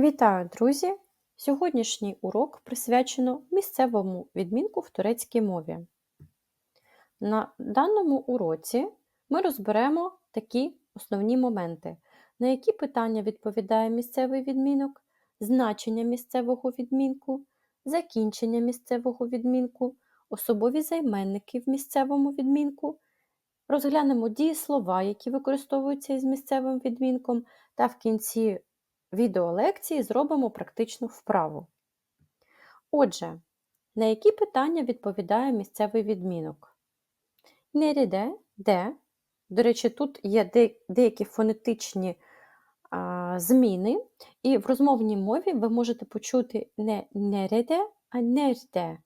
Вітаю, друзі! Сьогоднішній урок присвячено місцевому відмінку в турецькій мові. На даному уроці ми розберемо такі основні моменти, на які питання відповідає місцевий відмінок, значення місцевого відмінку, закінчення місцевого відмінку, особові займенники в місцевому відмінку. Розглянемо дієслова, які використовуються із місцевим відмінком, та в кінці відеолекції зробимо практичну вправу. Отже, на які питання відповідає місцевий відмінок? Неріде, де. До речі, тут є деякі фонетичні а, зміни, і в розмовній мові ви можете почути не нереде, а нерде.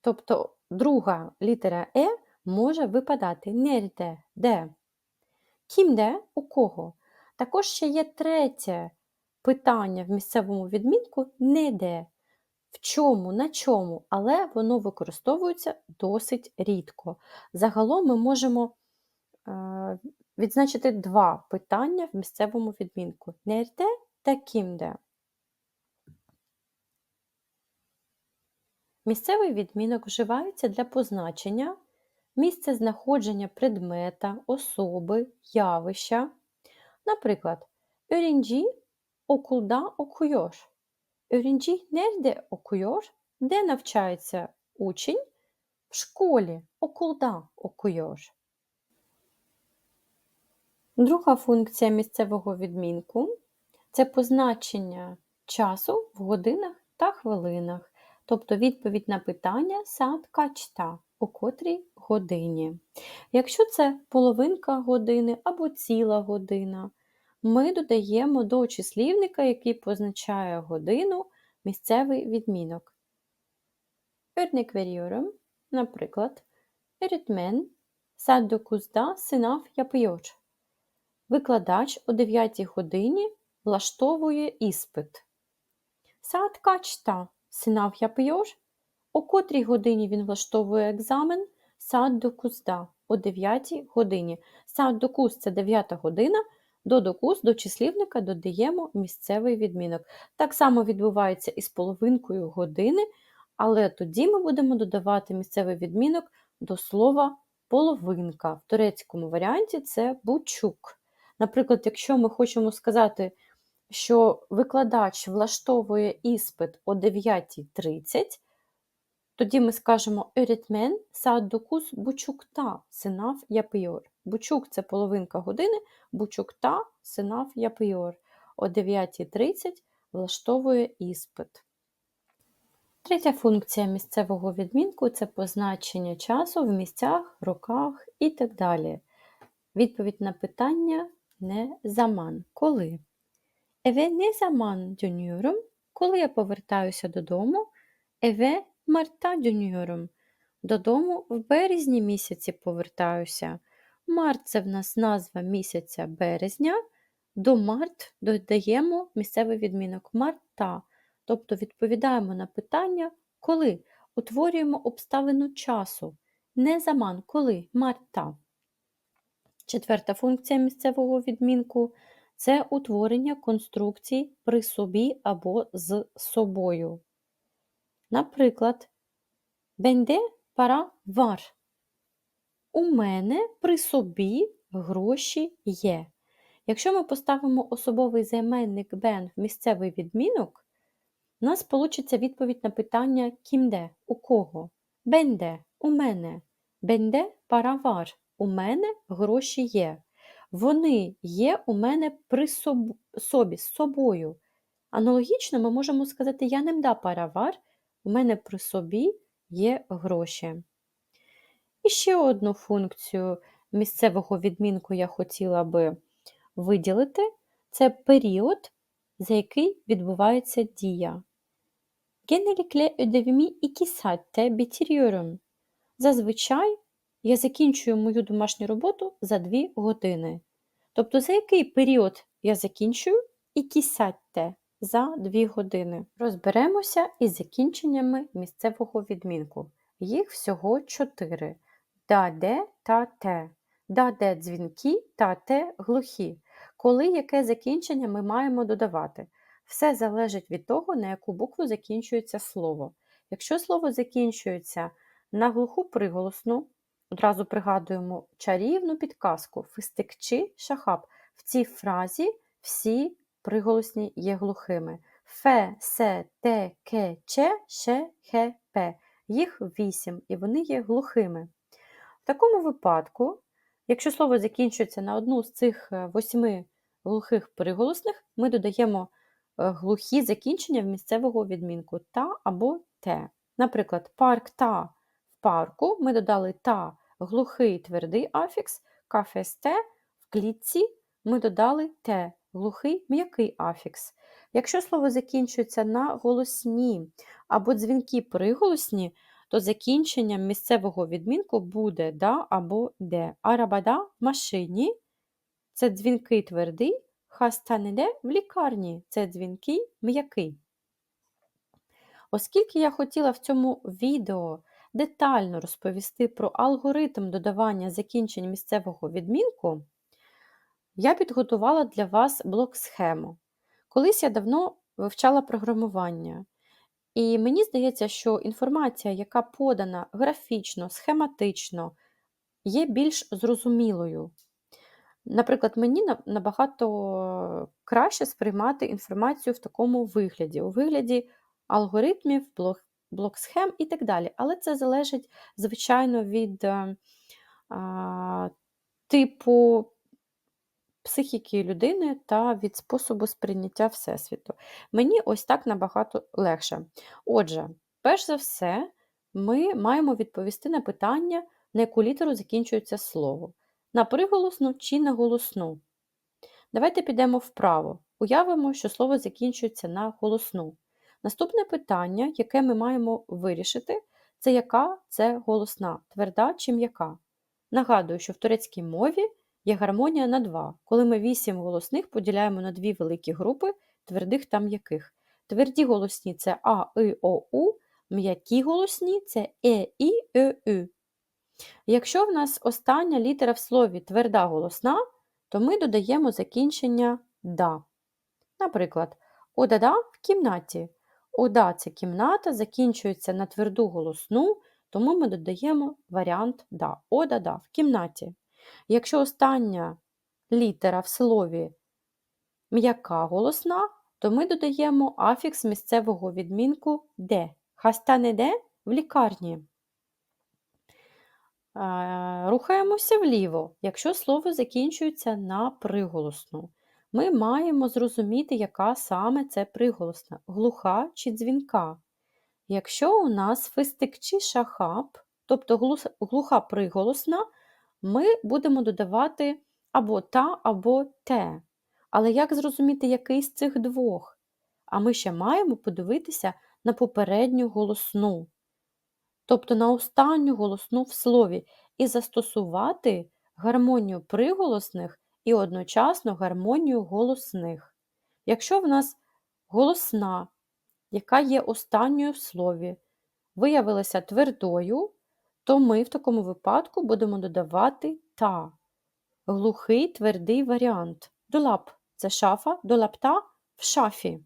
Тобто друга літера Е може випадати нерде, де. Кімде у кого? Також ще є третє питання в місцевому відмінку не де, в чому, на чому, але воно використовується досить рідко. Загалом ми можемо е, відзначити два питання в місцевому відмінку нерде та кімде. Місцевий відмінок вживається для позначення місця знаходження предмета, особи, явища. Наприклад, öğrenci okulda okuyor. Öğrenci nerede okuyor? Де навчається учень? В школі, окулда окуйор. Друга функція місцевого відмінку це позначення часу в годинах та хвилинах, тобто відповідь на питання сад качта, у котрій годині. Якщо це половинка години або ціла година, ми додаємо до числівника, який позначає годину, місцевий відмінок. Örnek veriyorum. Наприклад, öğretmen saat 9'da sınav yapıyor. Викладач о 9 годині влаштовує іспит. Saat kaçta sınav yapıyor? О котрій годині він влаштовує екзамен? Saat 9'da о 9 годині. Saat 9 – це 9 година, до докус до числівника додаємо місцевий відмінок. Так само відбувається і з половинкою години, але тоді ми будемо додавати місцевий відмінок до слова половинка. В турецькому варіанті це бучук. Наприклад, якщо ми хочемо сказати, що викладач влаштовує іспит о 9.30, тоді ми скажемо öğretmen saat 9 buçukta sınav yapıyor. Бучук це половинка години, бучукта синав yapıyor. О 9.30 влаштовує іспит. Третя функція місцевого відмінку це позначення часу в місцях, роках і так далі. Відповідь на питання не заман. Коли? Еве не заман dönüyorum. Коли я повертаюся додому, еве марта dönüyorum. Додому в березні місяці повертаюся. Март це в нас назва місяця березня. До март додаємо місцевий відмінок марта, тобто відповідаємо на питання, коли утворюємо обставину часу. Не заман, коли марта. Четверта функція місцевого відмінку це утворення конструкцій при собі або з собою. Наприклад, бенде пара вар. У мене при собі гроші є. Якщо ми поставимо особовий займенник бен в місцевий відмінок, у нас вийде відповідь на питання кімде, у кого? Бенде, у мене. Бенде паравар. У мене гроші є. Вони є у мене при собі, з собою. Аналогічно ми можемо сказати, я не мда паравар, у мене при собі є гроші. І ще одну функцію місцевого відмінку я хотіла би виділити це період, за який відбувається дія. Genellikle ödevimi 2 saatte bitiriyorum. Зазвичай я закінчую мою домашню роботу за 2 години. Тобто, за який період я закінчую 2 saatte – за 2 години. Розберемося із закінченнями місцевого відмінку. Їх всього 4 да-де та те. Да-де дзвінки та те глухі. Коли яке закінчення ми маємо додавати? Все залежить від того, на яку букву закінчується слово. Якщо слово закінчується на глуху приголосну, одразу пригадуємо чарівну підказку фистикчи шахаб. В цій фразі всі приголосні є глухими. Фе, се, те, ке, че, ше, хе, пе. Їх вісім, і вони є глухими. В такому випадку, якщо слово закінчується на одну з цих е, восьми глухих приголосних, ми додаємо е, глухі закінчення в місцевого відмінку та або те. Наприклад, парк та в парку ми додали та глухий твердий афікс, кафесте в клітці ми додали те глухий м'який афікс. Якщо слово закінчується на голосні або дзвінки приголосні, то закінченням місцевого відмінку буде да або де. Арабада в машині це дзвінкий твердий, хастанеде в лікарні це дзвінкий м'який. Оскільки я хотіла в цьому відео детально розповісти про алгоритм додавання закінчень місцевого відмінку, я підготувала для вас блок-схему. Колись я давно вивчала програмування, і мені здається, що інформація, яка подана графічно, схематично, є більш зрозумілою. Наприклад, мені набагато краще сприймати інформацію в такому вигляді, у вигляді алгоритмів, блок, блок-схем і так далі. Але це залежить, звичайно, від а, типу психіки людини та від способу сприйняття Всесвіту. Мені ось так набагато легше. Отже, перш за все, ми маємо відповісти на питання, на яку літеру закінчується слово. На приголосну чи на голосну. Давайте підемо вправо. Уявимо, що слово закінчується на голосну. Наступне питання, яке ми маємо вирішити, це яка це голосна, тверда чи м'яка. Нагадую, що в турецькій мові є гармонія на два, коли ми вісім голосних поділяємо на дві великі групи твердих та м'яких. Тверді голосні це А, И, О, У, м'які голосні це Е, І, Е, Ю. Якщо в нас остання літера в слові тверда голосна, то ми додаємо закінчення да. Наприклад, одада в кімнаті. Ода це кімната, закінчується на тверду голосну, тому ми додаємо варіант да. Ода-да в кімнаті. Якщо остання літера в слові м'яка голосна, то ми додаємо афікс місцевого відмінку де. Хастане де в лікарні. Рухаємося вліво, якщо слово закінчується на приголосну. Ми маємо зрозуміти, яка саме це приголосна, глуха чи дзвінка. Якщо у нас фистик чи шахаб, тобто глуха приголосна, ми будемо додавати або та, або те. Але як зрозуміти, який з цих двох? А ми ще маємо подивитися на попередню голосну, тобто на останню голосну в слові, і застосувати гармонію приголосних і одночасно гармонію голосних. Якщо в нас голосна, яка є останньою в слові, виявилася твердою, то ми в такому випадку будемо додавати та. Глухий твердий варіант. Долап це шафа, долапта в шафі.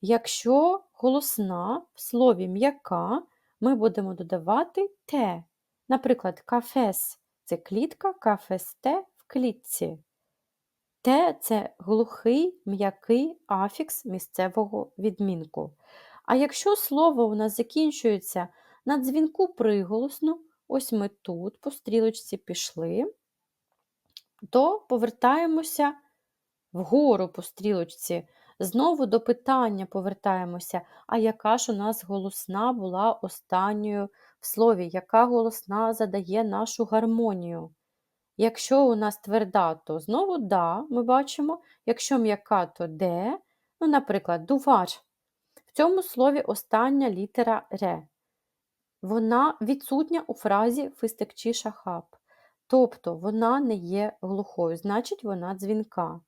Якщо голосна в слові м'яка, ми будемо додавати те. Наприклад, кафес це клітка, кафесте клітці. Те це глухий м'який афікс місцевого відмінку. А якщо слово у нас закінчується на дзвінку приголосно, ось ми тут по стрілочці пішли, то повертаємося вгору по стрілочці. Знову до питання повертаємося, а яка ж у нас голосна була останньою в слові, яка голосна задає нашу гармонію? Якщо у нас тверда, то знову да, ми бачимо, якщо м'яка, то де. Ну, Наприклад, дувар. В цьому слові остання літера ре вона відсутня у фразі фистекчі шахаб. Тобто вона не є глухою, значить вона дзвінка.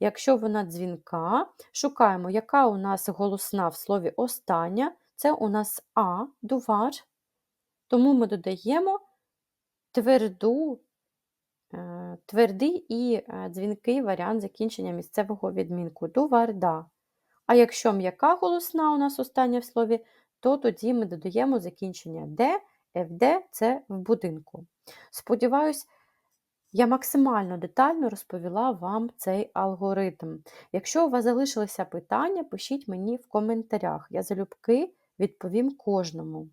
Якщо вона дзвінка, шукаємо, яка у нас голосна в слові остання, це у нас А, дувар. Тому ми додаємо тверду, твердий і е, дзвінкий варіант закінчення місцевого відмінку дуварда. А якщо м'яка голосна у нас остання в слові, то тоді ми додаємо закінчення де, ФД це в будинку. Сподіваюсь, я максимально детально розповіла вам цей алгоритм. Якщо у вас залишилися питання, пишіть мені в коментарях. Я залюбки відповім кожному.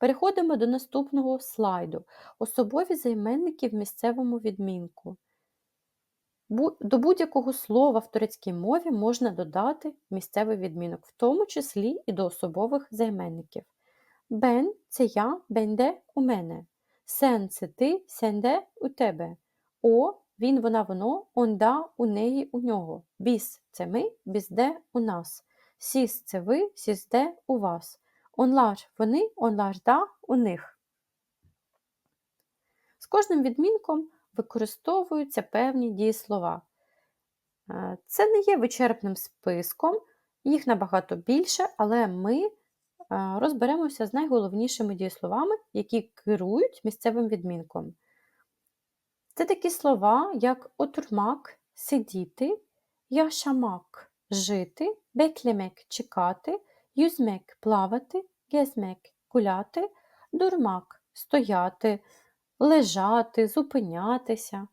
Переходимо до наступного слайду. Особові займенники в місцевому відмінку. До будь-якого слова в турецькій мові можна додати місцевий відмінок, в тому числі і до особових займенників. Бен це я, бенде у мене. Сен це ти, сенде у тебе. О, він, вона, воно, онда, у неї, у нього. Біс це ми, бізде у нас. Сіс це ви, сізде у вас. Онлар вони, онлар да у них. З кожним відмінком використовуються певні дієслова. Е, Це не є вичерпним списком, їх набагато більше, але ми е, розберемося з найголовнішими дієсловами, які керують місцевим відмінком. Це такі слова, як отурмак, сидіти, yaşamak – жити, beklemek – чекати, yüzmek – плавати, gezmek – гуляти, durmak – стояти, лежати, зупинятися,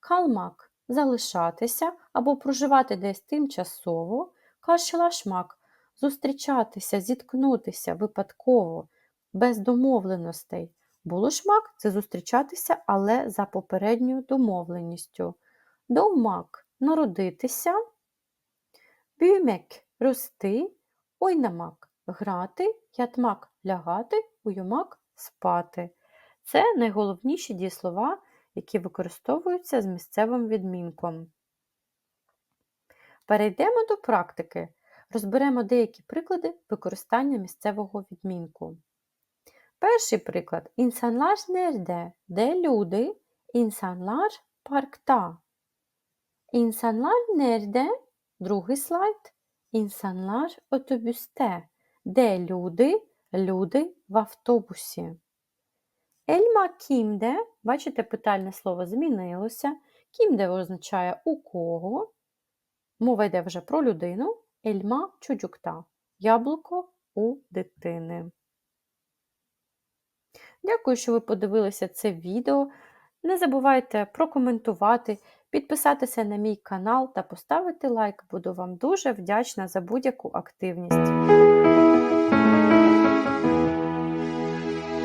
калмак – залишатися або проживати десь тимчасово, каршилашмак – зустрічатися, зіткнутися випадково, без домовленостей. Булошмак це зустрічатися, але за попередньою домовленістю. Довмак народитися, бюмек рости, ойнамак грати, ятмак лягати, уйомак спати. Це найголовніші дієслова, які використовуються з місцевим відмінком. Перейдемо до практики. Розберемо деякі приклади використання місцевого відмінку. Перший приклад інсанлар нерде, де люди, інсанлар паркта. İnsanlar nerede? Другий слайд. İnsanlar otobüste. Де люди? Люди в автобусі. Ельма кімде, бачите, питальне слово змінилося. Кімде означає у кого. Мова йде вже про людину. Ельма чудюкта. Яблуко у дитини. Дякую, що ви подивилися це відео. Не забувайте прокоментувати, підписатися на мій канал та поставити лайк. Буду вам дуже вдячна за будь-яку активність.